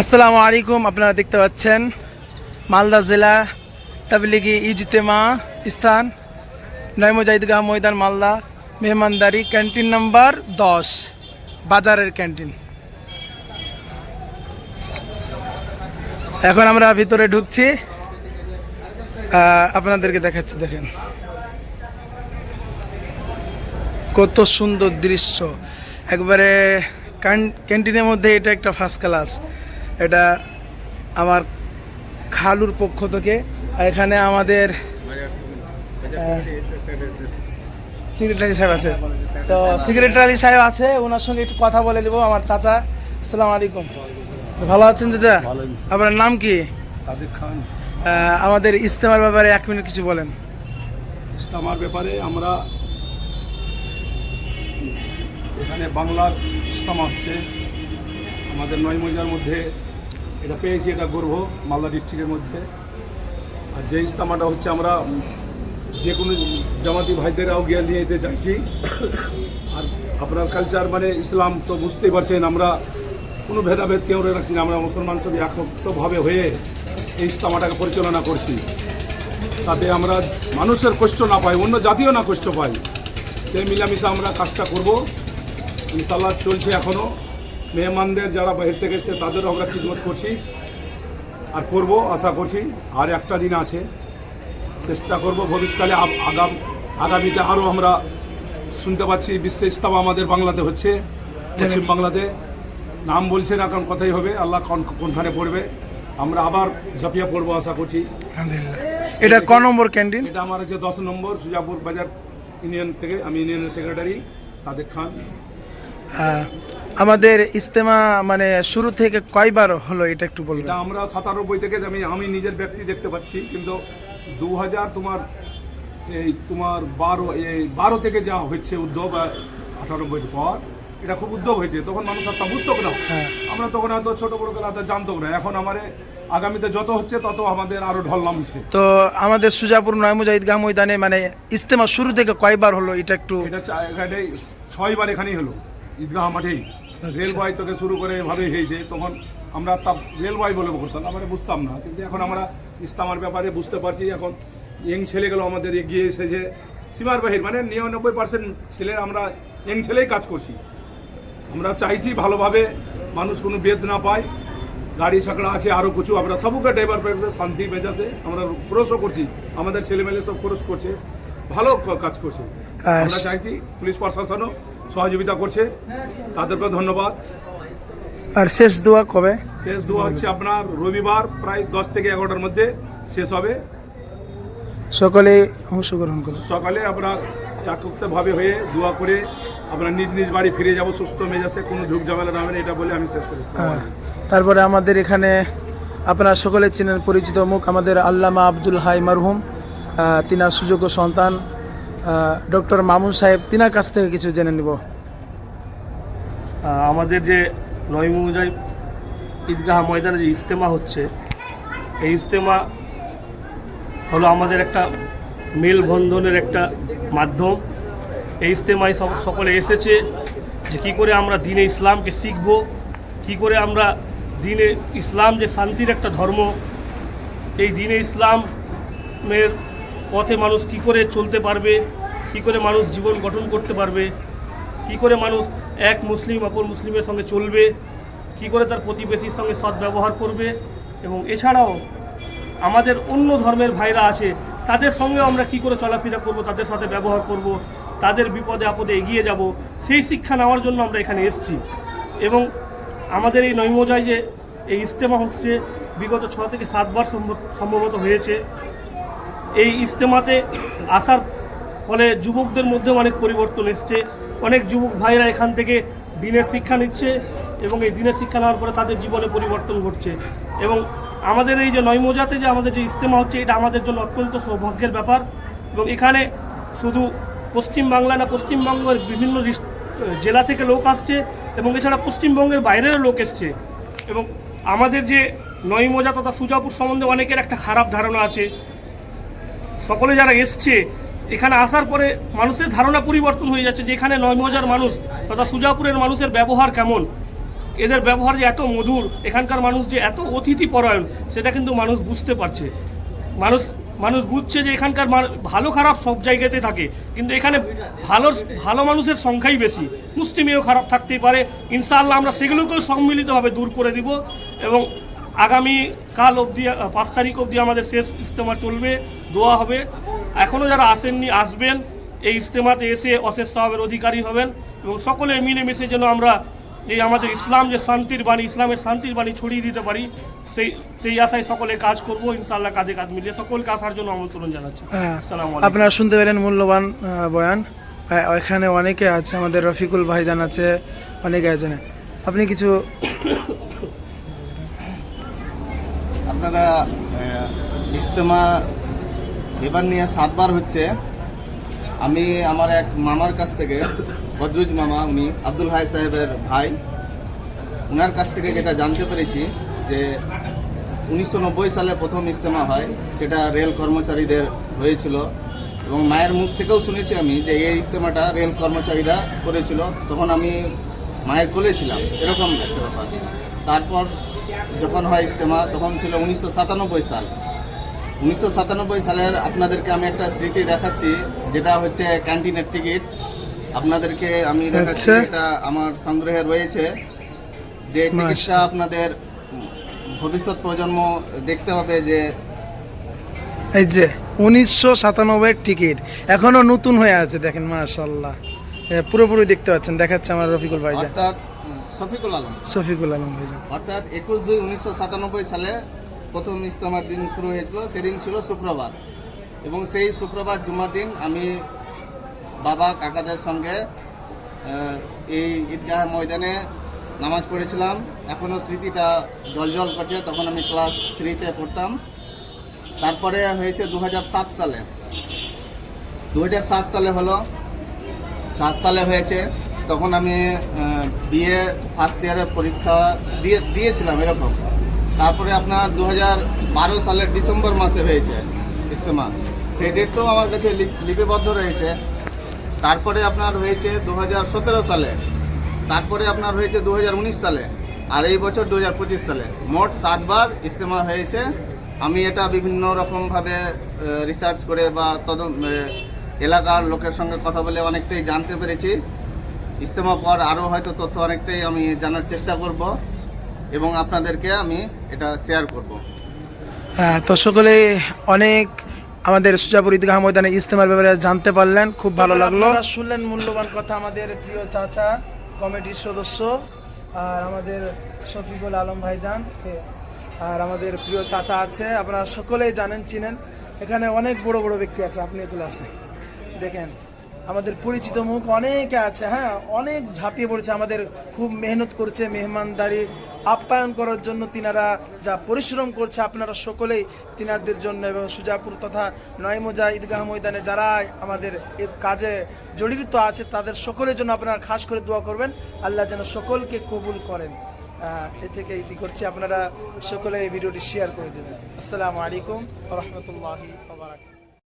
আসসালামু আলাইকুম, আপনারা দেখতে পাচ্ছেন মালদা জেলা তাবলিগি ইজতেমা স্থান ঈদগাহ ময়দান, মালদা, মেহমানদারি ক্যান্টিন নাম্বার দশ, বাজারের ক্যান্টিন। এখন আমরা ভিতরে ঢুকছি আপনাদেরকে দেখাচ্ছি, দেখেন। কত সুন্দর দৃশ্য। একবারে ক্যান- ক্যান্টিনের মধ্যে এটা একটা ফার্স্ট ক্লাস এটা আমার খালুর পক্ষ থেকে। এখানে আমাদের সেক্রেটারি সাহেব আছে। তো সেক্রেটারি সাহেব আছে ওনার সঙ্গে একটু কথা বলে দেবো আমার চাচা আসসালামু আলাইকুম। ভালো আছেন চাচা? আপনার নাম কি? সাদিক খান। আমাদের ইস্তেমার ব্যাপারে এক মিনিট কিছু বলেন। ইস্তামার ব্যাপারে আমরা এখানে বাংলার ইস্তামা হচ্ছে। আমাদের নয় মজার মধ্যে এটা পেয়েছি, এটা গর্ব মালদা ডিস্ট্রিক্টের মধ্যে। আর যে ইস্তামাটা হচ্ছে আমরা যে কোনো জামাতি ভাইদেরাও গিয়ে নিয়ে যেতে চাইছি। আর আপনার কালচার মানে ইসলাম তো বুঝতেই পারছেন, আমরা কোনো ভেদাভেদ কেউ রাখছি না, আমরা মুসলমান সব একত্রভাবে হয়ে এই ইস্তামাটাকে পরিচালনা করছি। তাতে আমরা মানুষের কষ্ট না পাই, অন্য জাতিও না কষ্ট পাই সেই মিলামিশা আমরা কাজটা করব। ইনশাল্লাহ চলছে এখনও মেহমানদের যারা বাইরে থেকে এসে তাদেরও আমরা খিদমত করছি আর করব আশা করছি। আর একটা দিন আছে চেষ্টা করব ভবিষ্যৎকালে আগাম আগামীতে আরও আমরা শুনতে পাচ্ছি বিশ্ব ইস্তামা আমাদের বাংলাতে হচ্ছে পশ্চিম বাংলাতে। নাম বলছে না কারণ কথাই হবে আল্লাহ কোন- কোনখানে পড়বে। আমরা আবার ঝাঁপিয়ে পড়ব আশা করছি। এটা ক নম্বর ক্যান্টিন? এটা আমার হচ্ছে দশ নম্বর সুজাপুর বাজার ইউনিয়ন থেকে আমি ইউনিয়নের সেক্রেটারি সাদেক খান। আমাদের ইস্তেমা মানে শুরু থেকে কয়বার হলো এটা একটু বলবেন? এটা আমরা সাতানব্বই থেকে আমি আমি নিজের ব্যক্তি দেখতে পাচ্ছি কিন্তু দু হাজার তোমার এই তোমার বারো এই বারো থেকে যা হচ্ছে উদ্যোগ আটানব্বইয়ের পর এটা খুব উদ্যোগ হয়েছে। তখন মানুষ আর তা বুঝতো না। হ্যাঁ। আমরা তখন হয়তো ছোট বড় গেলে হয়তো জানতো না। এখন আমার আগামীতে যত হচ্ছে তত আমাদের আরও ঢল নামছে। তো আমাদের সুজাপুর নয়মুজা ঈদগাহ ময়দানে মানে ইস্তেমা শুরু থেকে কয়বার হলো এটা একটু এটা ছয়বার এখানেই হলো। ঈদগাহ মাঠেই রেলওয়াই থেকে শুরু করে এভাবে হয়েছে। তখন আমরা তা রেলওয়াই বলে করতাম আমরা বুঝতাম না। কিন্তু এখন আমরা ইস্তামার ব্যাপারে বুঝতে পারছি এখন ইয়ং ছেলেগুলো আমাদের এগিয়ে এসেছে। সীমার বাহির মানে নিরানব্বই পার্সেন্ট ছেলে আমরা ইয়ং ছেলেই কাজ করছি। আমরা চাইছি ভালোভাবে মানুষ কোনো বেদ না পায় গাড়ি ছাকড়া আছে আরও কিছু। আমরা সবুকে ড্রাইভার পেয়েছে শান্তি মেজাজে আমরা ক্রসও করছি। আমাদের ছেলেমেলে সব ক্রস করছে ভালো কাজ করছে। আমরা চাইছি পুলিশ প্রশাসনও সহযোগিতা করছে। তাদেরকে ধন্যবাদ। আর শেষ দোয়া কবে? শেষ দোয়া হচ্ছে আপনার রবিবার প্রায় দশ থেকে এগারোটার মধ্যে শেষ হবে। সকলে অংশগ্রহণ করুন। সকালে আপনার একত্রভাবে হয়ে দোয়া করে আপনার নিজ নিজ বাড়ি ফিরে যাব সুস্থ মেজাজে কোনো ঝুঁক ঝামেলা না হবে এটা বলে আমি শেষ করেছি। হ্যাঁ। তারপরে আমাদের এখানে আপনারা সকলে চিনেন পরিচিত মুখ আমাদের আল্লামা আব্দুল হাই মারহুম তিনার সুযোগ্য সন্তান। ডক্টর মামুন সাহেব, তিনার কাছ থেকে কিছু জেনে নিব। আমাদের যে নয়মুজাই ঈদগাহ ময়দানে যে ইজতেমা হচ্ছে, এই ইজতেমা হলো আমাদের একটা মেলবন্ধনের একটা মাধ্যম। এই ইজতেমায় সব সকলে এসেছে যে কী করে আমরা দিনে ইসলামকে শিখব, কী করে আমরা দিনে ইসলাম যে শান্তির একটা ধর্ম, এই দিনে ইসলামের পথে মানুষ কি করে চলতে পারবে, কি করে মানুষ জীবন গঠন করতে পারবে, কি করে মানুষ এক মুসলিম অপর মুসলিমের সঙ্গে চলবে, কি করে তার প্রতিবেশীর সঙ্গে সদ্ব্যবহার করবে এবং এছাড়াও আমাদের অন্য ধর্মের ভাইরা আছে, তাদের সঙ্গে আমরা কি করে চলাফেরা করব, তাদের সাথে ব্যবহার করব, তাদের বিপদে আপদে এগিয়ে যাব, সেই শিক্ষা নেওয়ার জন্য আমরা এখানে এসেছি। এবং আমাদের এই নৈমজায় যে এই ইজতেমা হচ্ছে, বিগত ছ থেকে সাতবার সম্ভব- সম্ভবত হয়েছে। এই ইজতেমাতে আসার ফলে যুবকদের মধ্যে অনেক পরিবর্তন এসছে। অনেক যুবক ভাইরা এখান থেকে দিনের শিক্ষা নিচ্ছে এবং এই দিনের শিক্ষা নেওয়ার পরে তাদের জীবনে পরিবর্তন ঘটছে। এবং আমাদের এই যে নয়মোজাতে যে আমাদের যে ইজতেমা হচ্ছে, এটা আমাদের জন্য অত্যন্ত সৌভাগ্যের ব্যাপার। এবং এখানে শুধু পশ্চিমবাংলা না, পশ্চিমবঙ্গের বিভিন্ন জেলা থেকে লোক আসছে এবং এছাড়া পশ্চিমবঙ্গের বাইরেরও লোক এসছে। এবং আমাদের যে নয়মোজা তথা সুজাপুর সম্বন্ধে অনেকের একটা খারাপ ধারণা আছে। সকলে যারা এসছে, এখানে আসার পরে মানুষের ধারণা পরিবর্তন হয়ে যাচ্ছে যে এখানে নয় মজার মানুষ তথা সুজাপুরের মানুষের ব্যবহার কেমন? এদের ব্যবহার যে এত মধুর, এখানকার মানুষ যে এত অতিথি পরায়ণ সেটা কিন্তু মানুষ বুঝতে পারছে। মানুষ মানুষ বুঝছে যে এখানকার ভালো খারাপ সব জায়গাতে থাকে, কিন্তু এখানে ভালো ভালো মানুষের সংখ্যাই বেশি। মুসলিমেও খারাপ থাকতেই পারে। ইনশাআল্লাহ আমরা সেগুলোকেও সম্মিলিতভাবে দূর করে দিব এবং আগামী কাল অবধি পাঁচ তারিখ অবধি আমাদের শেষ ইজতেমা চলবে দোয়া হবে। এখনও যারা আসেননি আসবেন। এই ইজতেমাতে এসে অশেষ সাহাবের অধিকারী হবেন এবং সকলে মিলেমিশে যেন আমরা এই আমাদের ইসলাম যে শান্তির বাণী ইসলামের শান্তির বাণী ছড়িয়ে দিতে পারি সেই সেই আশায় সকলে কাজ করব ইনশাল্লাহ কাজে কাজ মিলিয়ে সকলকে আসার জন্য আমন্ত্রণ জানাচ্ছি। হ্যাঁ আপনারা শুনতে পেলেন মূল্যবান বয়ান। এখানে অনেকে আছে আমাদের রফিকুল ভাইজান আছে অনেকে আছেন আপনি কিছু আপনারা ইজতেমা এবার নিয়ে সাতবার হচ্ছে। আমি আমার এক মামার কাছ থেকে, বদরুজ মামা, উনি আব্দুল হাই সাহেবের ভাই ওনার কাছ থেকে যেটা জানতে পেরেছি যে উনিশশো নব্বই সালে প্রথম ইজতেমা হয়, সেটা রেল কর্মচারীদের হয়েছিল। এবং মায়ের মুখ থেকেও শুনেছি আমি যে এই ইজতেমাটা রেল কর্মচারীরা করেছিল। তখন আমি মায়ের কোলে ছিলাম, এরকম একটা ব্যাপার। তারপর যখন হয় ইজতেমা তখন ছিল উনিশশো সাতানব্বই সাল। উনিশশো সাতানব্বই সালের আপনাদেরকে আমি একটা স্মৃতি দেখাচ্ছি যেটা হচ্ছে ক্যান্টিনের টিকিট। আপনাদেরকে আমি দেখাচ্ছি আচ্ছা। এটা আমার সংগ্রহে রয়েছে। যে টিকিটটা আপনাদের ভবিষ্যৎ প্রজন্ম দেখতে পাবে যে এই যে উনিশশো সাতানব্বই টিকিট এখনও নতুন হয়ে আছে দেখেন মাশাল্লাহ পুরোপুরি দেখতে পাচ্ছেন দেখাচ্ছে আমার রফিকুল ভাইজান অর্থাৎ শফিকুল আলম। শফিকুল আলম ভাইজান অর্থাৎ একুশ দুই উনিশশো সাতানব্বই সালে প্রথম ইস্তেমার দিন শুরু হয়েছিল সেদিন ছিল শুক্রবার। এবং সেই শুক্রবার জুমার দিন আমি বাবা কাকাদের সঙ্গে এই ঈদগাহ ময়দানে নামাজ পড়েছিলাম। এখনও স্মৃতিটা জলজল করছে তখন আমি ক্লাস থ্রিতে পড়তাম। তারপরে হয়েছে দু হাজার সাত সালে। দু হাজার সাত সালে হলো সাত সালে হয়েছে। তখন আমি বিএ ফার্স্ট ইয়ারের পরীক্ষা দিয়ে, দিয়েছিলাম এরকম। তারপরে আপনার দু বারো সালের ডিসেম্বর মাসে হয়েছে ইস্তেমা সেই ডেটটাও আমার কাছে লিপিবদ্ধ রয়েছে। তারপরে আপনার হয়েছে দু হাজার সতেরো সালে। তারপরে আপনার হয়েছে দু হাজার উনিশ সালে। আর এই বছর দু হাজার পঁচিশ সালে। মোট সাতবার ইস্তেমা হয়েছে। আমি এটা বিভিন্ন রকমভাবে রিসার্চ করে বা তদন্ত এলাকার লোকের সঙ্গে কথা বলে অনেকটাই জানতে পেরেছি। ইস্তেমা পর আরও হয়তো তথ্য অনেকটাই আমি জানার চেষ্টা করব এবং আপনাদেরকে আমি এটা শেয়ার করব। হ্যাঁ তো সকলে অনেক আমাদের সুজাপুর ঈদগাহ ময়দানে ইস্তেমার ব্যাপারে জানতে পারলেন খুব ভালো লাগল। শুনলেন মূল্যবান কথা আমাদের প্রিয় চাচা কমিটির সদস্য আর আমাদের শফিকুল আলম ভাইজান। আর আমাদের প্রিয় চাচা আছে আপনারা সকলেই জানেন চিনেন। এখানে অনেক বড় বড় ব্যক্তি আছে আপনিও চলে আসেন। দেখেন, আমাদের পরিচিত মুখ অনেকে আছে হ্যাঁ অনেক ঝাঁপিয়ে পড়েছে, আমাদের খুব মেহনত করছে মেহমানদারি, আপ্যায়ন করার জন্য তিনারা যা পরিশ্রম করছে, আপনারা সকলেই তিনাদের জন্য এবং সুজাপুর তথা নয়মজা ঈদগাহ ময়দানে যারা আমাদের এই কাজে জড়িত আছে, তাদের সকলের জন্য আপনারা খাস করে দোয়া করবেন। আল্লাহ যেন সকলকে কবুল করেন। এ থেকে ইতি করছি, আপনারা সকলে এই ভিডিওটি শেয়ার করে দেবেন। আসসালামু আলাইকুম রহমতুল্লাহি